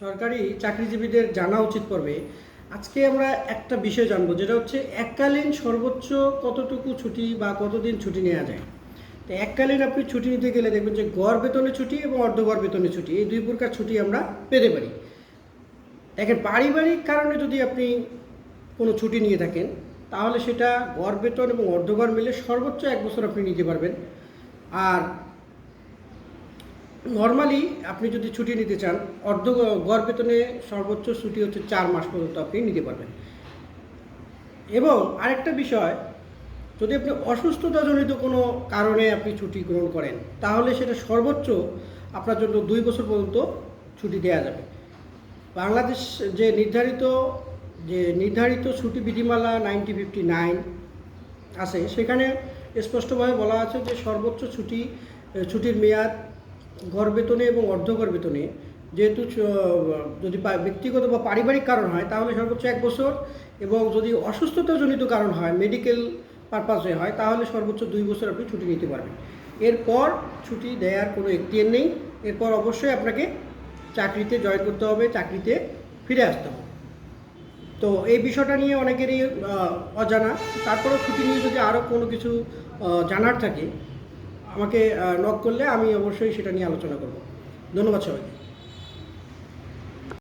সরকারি চাকরিজীবীদের জানা উচিত পড়বে আজকে আমরা একটা বিষয় জানব, যেটা হচ্ছে এককালীন সর্বোচ্চ কতটুকু ছুটি বা কতদিন ছুটি নেওয়া যায়। তো এককালীন আপনি ছুটি নিতে গেলে দেখবেন যে গড় বেতনে ছুটি এবং অর্ধগড় বেতনে ছুটি, এই দুই প্রকার ছুটি আমরা পেতে পারি। দেখেন, পারিবারিক কারণে যদি আপনি কোনো ছুটি নিয়ে থাকেন, তাহলে সেটা গড় বেতন এবং অর্ধগড় মিলে সর্বোচ্চ এক বছর আপনি নিতে পারবেন। আর নর্মালি আপনি যদি ছুটি নিতে চান, অর্ধ গড় বেতনে সর্বোচ্চ ছুটি হচ্ছে চার মাস পর্যন্ত আপনি নিতে পারবেন। এবং আরেকটা বিষয়, যদি আপনি অসুস্থতাজনিত কোনো কারণে আপনি ছুটি গ্রহণ করেন, তাহলে সেটা সর্বোচ্চ আপনার জন্য দুই বছর পর্যন্ত ছুটি দেওয়া যাবে। বাংলাদেশ যে নির্ধারিত যে নির্ধারিত ছুটি বিধিমালা নাইনটি ফিফটি নাইন আছে, সেখানে স্পষ্টভাবে বলা আছে যে সর্বোচ্চ ছুটি, ছুটির মেয়াদ গড় বেতনে এবং অর্ধগড় বেতনে যেহেতু যদি ব্যক্তিগত বা পারিবারিক কারণ হয়, তাহলে সর্বোচ্চ এক বছর এবং যদি অসুস্থতাজনিত কারণ হয় মেডিকেল পারপাসে হয়, তাহলে সর্বোচ্চ দুই বছর আপনি ছুটি নিতে পারবেন। এরপর ছুটি দেওয়ার কোনো এখতিয়ার নেই। এরপর অবশ্যই আপনাকে চাকরিতে জয়েন করতে হবে, চাকরিতে ফিরে আসতে হবে। তো এই বিষয়টা নিয়ে অনেকেরই অজানা। তারপরেও ছুটি নিয়ে যদি আরও কোনো কিছু জানার থাকে আমাকে নক করলে আমি অবশ্যই সেটা নিয়ে আলোচনা করব। ধন্যবাদ সবাইকে।